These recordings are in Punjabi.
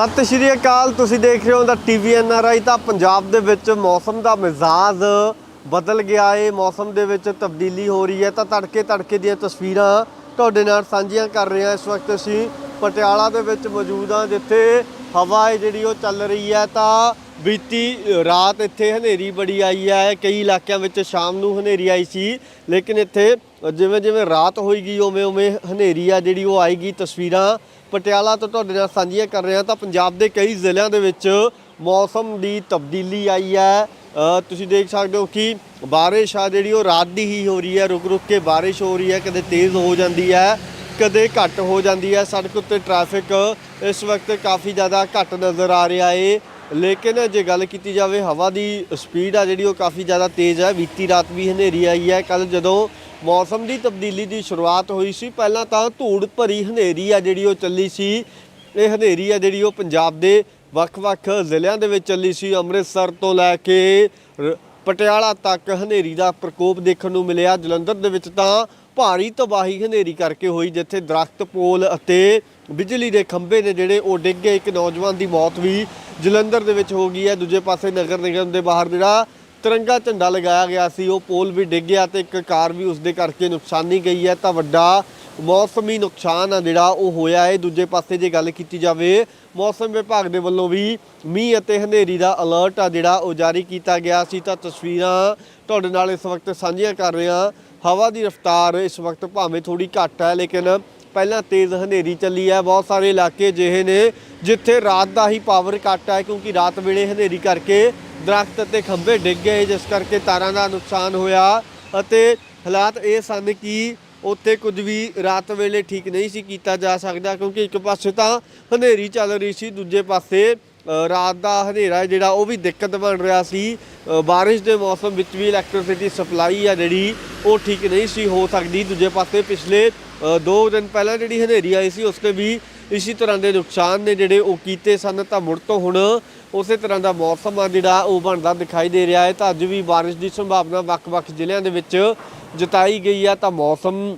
ਸਤਿ ਸ਼੍ਰੀ ਅਕਾਲ, ਤੁਸੀਂ ਦੇਖ ਰਹੇ ਹੋ ਦਾ ਟੀਵੀ ਐਨ ਆਰ ਆਈ ਤਾਂ ਪੰਜਾਬ ਦੇ ਵਿੱਚ ਮੌਸਮ ਦਾ ਮਿਜ਼ਾਜ ਬਦਲ ਗਿਆ ਏ। ਮੌਸਮ ਦੇ ਵਿੱਚ ਤਬਦੀਲੀ ਹੋ ਰਹੀ ਹੈ ਤਾਂ ਤੜਕੇ ਤੜਕੇ ਦੀਆਂ ਤਸਵੀਰਾਂ ਤੁਹਾਡੇ ਨਾਲ ਸਾਂਝੀਆਂ ਕਰ ਰਹੇ ਹਾਂ। ਇਸ ਵਕਤ ਅਸੀਂ ਪਟਿਆਲਾ ਦੇ ਵਿੱਚ ਮੌਜੂਦ ਹਾਂ, ਜਿੱਥੇ ਹਵਾ ਹੈ ਜਿਹੜੀ ਉਹ ਚੱਲ ਰਹੀ ਹੈ ਤਾਂ ਬੀਤੀ ਰਾਤ ਇੱਥੇ ਹਨੇਰੀ ਬੜੀ ਆਈ ਹੈ। ਕਈ ਇਲਾਕਿਆਂ ਵਿੱਚ ਸ਼ਾਮ ਨੂੰ ਹਨੇਰੀ ਆਈ ਸੀ, ਲੇਕਿਨ ਇੱਥੇ ਜਿਵੇਂ ਜਿਵੇਂ ਰਾਤ ਹੋਈਗੀ ਉਵੇਂ ਉਵੇਂ ਹਨੇਰੀ ਆ ਜਿਹੜੀ ਉਹ ਆਏਗੀ। ਤਸਵੀਰਾਂ ਪਟਿਆਲਾ ਤੋਂ ਤੁਹਾਡੇ ਨਾਲ ਸਾਂਝੀਆਂ ਕਰ ਰਿਹਾ ਤਾਂ ਪੰਜਾਬ ਦੇ ਕਈ ਜ਼ਿਲ੍ਹਿਆਂ ਦੇ ਵਿੱਚ ਮੌਸਮ ਦੀ ਤਬਦੀਲੀ ਆਈ ਹੈ। ਤੁਸੀਂ ਦੇਖ ਸਕਦੇ ਹੋ ਕਿ ਬਾਰਿਸ਼ ਆ ਜਿਹੜੀ ਉਹ ਰਾਤ ਦੀ ਹੀ ਹੋ ਰਹੀ ਹੈ। ਰੁਕ ਰੁਕ ਕੇ ਬਾਰਿਸ਼ ਹੋ ਰਹੀ ਹੈ। ਕਦੇ ਤੇਜ਼ ਹੋ ਜਾਂਦੀ ਹੈ, ਕਦੇ ਘੱਟ ਹੋ ਜਾਂਦੀ ਹੈ। ਸੜਕ ਉੱਤੇ ਟ੍ਰੈਫਿਕ ਇਸ ਵਕਤ ਕਾਫੀ ਜ਼ਿਆਦਾ ਘੱਟ ਨਜ਼ਰ ਆ ਰਿਹਾ ਏ। ਲੇਕਿਨ ਜੇ ਗੱਲ ਕੀਤੀ ਜਾਵੇ, ਹਵਾ ਦੀ ਸਪੀਡ ਆ ਜਿਹੜੀ ਉਹ ਕਾਫੀ ਜ਼ਿਆਦਾ ਤੇਜ਼ ਹੈ। ਬੀਤੀ ਰਾਤ ਵੀ ਹਨੇਰੀ ਆਈ ਹੈ। ਕੱਲ ਜਦੋਂ ਮੌਸਮ ਦੀ ਤਬਦੀਲੀ ਦੀ ਸ਼ੁਰੂਆਤ ਹੋਈ ਸੀ। ਪਹਿਲਾਂ ਤਾਂ ਧੂੜ ਭਰੀ ਹਨੇਰੀ ਆ ਜਿਹੜੀ ਉਹ ਚੱਲੀ ਸੀ। ਇਹ ਹਨੇਰੀ ਆ ਜਿਹੜੀ ਉਹ ਪੰਜਾਬ ਦੇ ਵੱਖ-ਵੱਖ ਜ਼ਿਲ੍ਹਿਆਂ ਦੇ ਵਿੱਚ ਚੱਲੀ ਸੀ। ਅੰਮ੍ਰਿਤਸਰ ਤੋਂ ਲੈ ਕੇ ਰ- ਪਟਿਆਲਾ ਤੱਕ ਹਨੇਰੀ ਦਾ ਪ੍ਰਕੋਪ ਦੇਖਣ ਨੂੰ ਮਿਲਿਆ। ਜਲੰਧਰ ਦੇ ਵਿੱਚ ਤਾਂ ਭਾਰੀ ਤਬਾਹੀ ਹਨੇਰੀ ਕਰਕੇ ਹੋਈ, ਜਿੱਥੇ ਦਰਖਤ, ਪੋਲ ਅਤੇ ਬਿਜਲੀ ਦੇ ਖੰਭੇ ਨੇ ਜਿਹੜੇ ਉਹ ਡਿੱਗ ਗਏ। ਇੱਕ ਨੌਜਵਾਨ ਦੀ ਮੌਤ ਵੀ ਜਲੰਧਰ ਦੇ ਵਿੱਚ ਹੋ ਗਈ ਹੈ। ਦੂਜੇ ਪਾਸੇ ਨਗਰ ਨਿਗਮ ਦੇ ਬਾਹਰ ਜਿਹੜਾ ਤਿਰੰਗਾ ਝੰਡਾ ਲਗਾਇਆ ਗਿਆ ਸੀ, ਉਹ ਪੋਲ ਵੀ ਡਿੱਗ ਗਿਆ ਤੇ ਇੱਕ ਕਾਰ ਵੀ ਉਸਦੇ ਕਰਕੇ ਨੁਕਸਾਨੀ ਗਈ ਹੈ। ਤਾਂ ਵੱਡਾ ਮੌਸਮੀ ਨੁਕਸਾਨ ਆ ਜਿਹੜਾ, ਉਹ ਹੋਇਆ ਹੈ ਦੂਜੇ ਪਾਸੇ ਜੇ ਗੱਲ ਕੀਤੀ ਜਾਵੇ, ਮੌਸਮ ਵਿਭਾਗ ਦੇ ਵੱਲੋਂ ਵੀ ਮੀਂਹ ਅਤੇ ਹਨੇਰੀ ਦਾ ਅਲਰਟ ਆ ਜਿਹੜਾ, ਉਹ ਜਾਰੀ ਕੀਤਾ ਗਿਆ ਸੀ। ਤਾਂ ਤਸਵੀਰਾਂ ਤੁਹਾਡੇ ਨਾਲ ਇਸ ਵਕਤ ਸਾਂਝੀਆਂ ਕਰ ਰਹੇ ਹਾਂ। ਹਵਾ ਦੀ ਰਫ਼ਤਾਰ ਇਸ ਵਕਤ ਭਾਵੇਂ ਥੋੜੀ ਘੱਟ ਹੈ, ਲੇਕਿਨ ਪਹਿਲਾਂ ਤੇਜ਼ ਹਨੇਰੀ ਚੱਲੀ ਹੈ। ਬਹੁਤ ਸਾਰੇ ਇਲਾਕੇ ਅਜਿਹੇ ਨੇ, ਜਿੱਥੇ ਰਾਤ ਦਾ ਹੀ ਪਾਵਰ ਕੱਟ ਹੈ, ਕਿਉਂਕਿ ਰਾਤ ਵੇਲੇ ਹਨੇਰੀ ਕਰਕੇ ਦਰਖਤ ਅਤੇ ਖੰਭੇ ਡਿੱਗ ਗਏ ਜਿਸ ਕਰਕੇ ਤਾਰਾਂ ਦਾ ਨੁਕਸਾਨ ਹੋਇਆ ਅਤੇ ਹਾਲਾਤ ਇਹ ਸਨ ਕਿ ਉੱਥੇ ਕੁਝ ਵੀ ਰਾਤ ਵੇਲੇ ਠੀਕ ਨਹੀਂ ਸੀ ਕੀਤਾ ਜਾ ਸਕਦਾ ਕਿਉਂਕਿ ਇੱਕ ਪਾਸੇ ਤਾਂ ਹਨੇਰੀ ਚੱਲ ਰਹੀ ਸੀ ਦੂਜੇ ਪਾਸੇ ਰਾਤ ਦਾ ਹਨੇਰਾ ਜਿਹੜਾ ਉਹ ਵੀ ਦਿੱਕਤ ਬਣ ਰਿਹਾ ਸੀ। ਅ, ਬਾਰਿਸ਼ ਦੇ ਮੌਸਮ ਵਿੱਚ ਵੀ ਇਲੈਕਟ੍ਰਿਸਿਟੀ ਸਪਲਾਈ ਆ ਜਿਹੜੀ ਉਹ ਠੀਕ ਨਹੀਂ ਸੀ ਹੋ ਸਕਦੀ। ਦੂਜੇ ਪਾਸੇ ਪਿਛਲੇ ਅ, ਦੋ ਦਿਨ ਪਹਿਲਾਂ ਜਿਹੜੀ ਹਨੇਰੀ ਆਈ ਸੀ ਉਸ 'ਤੇ ਵੀ ਇਸੇ ਤਰ੍ਹਾਂ ਦੇ ਨੁਕਸਾਨ ਨੇ ਜਿਹੜੇ ਉਹ ਕੀਤੇ ਸਨ, ਤਾਂ ਮੁੜ ਤੋਂ ਹੁਣ ਉਸੇ ਤਰ੍ਹਾਂ ਦਾ ਮੌਸਮ ਆ ਜਿਹੜਾ ਉਹ ਬਣਦਾ ਦਿਖਾਈ ਦੇ ਰਿਹਾ ਹੈ। ਤਾਂ ਅੱਜ ਵੀ ਬਾਰਿਸ਼ ਦੀ ਸੰਭਾਵਨਾ ਵੱਖ-ਵੱਖ ਜ਼ਿਲ੍ਹਿਆਂ ਦੇ ਵਿੱਚ ਜਤਾਈ ਗਈ ਆ। ਤਾਂ ਮੌਸਮ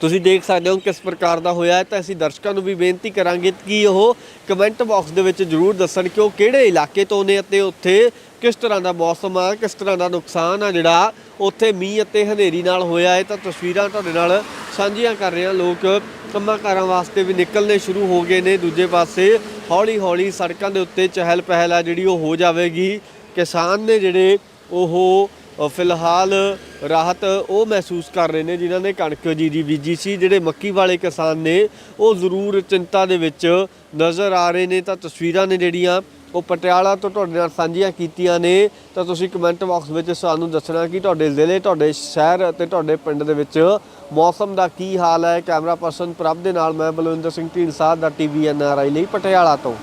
ਤੁਸੀਂ ਦੇਖ ਸਕਦੇ ਹੋ ਕਿਸ ਪ੍ਰਕਾਰ ਦਾ ਹੋਇਆ ਹੈ। ਤਾਂ ਅਸੀਂ ਦਰਸ਼ਕਾਂ ਨੂੰ ਵੀ ਬੇਨਤੀ ਕਰਾਂਗੇ ਕਿ ਉਹ ਕਮੈਂਟ ਬਾਕਸ ਦੇ ਵਿੱਚ ਜਰੂਰ ਦੱਸਣ ਕਿ ਉਹ ਕਿਹੜੇ ਇਲਾਕੇ ਤੋਂ ਨੇ ਅਤੇ ਉੱਥੇ ਕਿਸ ਤਰ੍ਹਾਂ ਦਾ ਮੌਸਮ ਆ, ਕਿਸ ਤਰ੍ਹਾਂ ਦਾ ਨੁਕਸਾਨ ਆ ਜਿਹੜਾ ਉੱਥੇ ਮੀਂਹ ਅਤੇ ਹਨੇਰੀ ਨਾਲ ਹੋਇਆ ਹੈ। ਤਾਂ ਤਸਵੀਰਾਂ ਤੁਹਾਡੇ ਨਾਲ ਸਾਂਝੀਆਂ ਕਰ ਰਹੇ ਹਾਂ ਲੋਕ। ਕੰਮਾਂ ਕਾਰਾਂ ਵਾਸਤੇ ਵੀ ਨਿਕਲਣੇ ਸ਼ੁਰੂ ਹੋ ਗਏ ਨੇ ਦੂਜੇ ਪਾਸੇ। ਹੌਲੀ ਹੌਲੀ ਸੜਕਾਂ ਦੇ ਉੱਤੇ ਚਹਿਲ ਪਹਿਲ ਆ ਜਿਹੜੀ ਉਹ ਹੋ ਜਾਵੇਗੀ। ਕਿਸਾਨ ਨੇ ਜਿਹੜੇ ਉਹ ਫਿਲਹਾਲ ਰਾਹਤ ਉਹ ਮਹਿਸੂਸ ਕਰ ਰਹੇ ਨੇ, ਜਿਨ੍ਹਾਂ ਨੇ ਕਣਕ ਜੀਰੀ ਬੀਜੀ ਸੀ। ਜਿਹੜੇ ਮੱਕੀ ਵਾਲੇ ਕਿਸਾਨ ਨੇ, ਉਹ ਜ਼ਰੂਰ ਚਿੰਤਾ ਦੇ ਵਿੱਚ ਨਜ਼ਰ ਆ ਰਹੇ ਨੇ। ਤਾਂ ਤਸਵੀਰਾਂ ਨੇ ਜਿਹੜੀਆਂ ਉਹ ਪਟਿਆਲਾ ਤੋਂ ਤੁਹਾਡੇ ਨਾਲ ਸਾਂਝੀਆਂ ਕੀਤੀਆਂ ਨੇ, ਤਾਂ ਤੁਸੀਂ ਕਮੈਂਟ ਬਾਕਸ ਵਿੱਚ ਸਾਨੂੰ ਦੱਸਣਾ ਕਿ ਤੁਹਾਡੇ ਜ਼ਿਲ੍ਹੇ, ਤੁਹਾਡੇ ਸ਼ਹਿਰ ਅਤੇ ਤੁਹਾਡੇ ਪਿੰਡ ਦੇ ਵਿੱਚ ਮੌਸਮ ਦਾ ਕੀ ਹਾਲ ਹੈ? ਕੈਮਰਾ ਪਰਸਨ ਪ੍ਰਭ ਦੇ ਨਾਲ ਮੈਂ ਬਲਵਿੰਦਰ ਸਿੰਘ ਢੀਂਡਸਾ ਦਾ ਟੀਵੀ ਐਨ ਆਰ ਆਈ ਲਈ ਪਟਿਆਲਾ ਤੋਂ।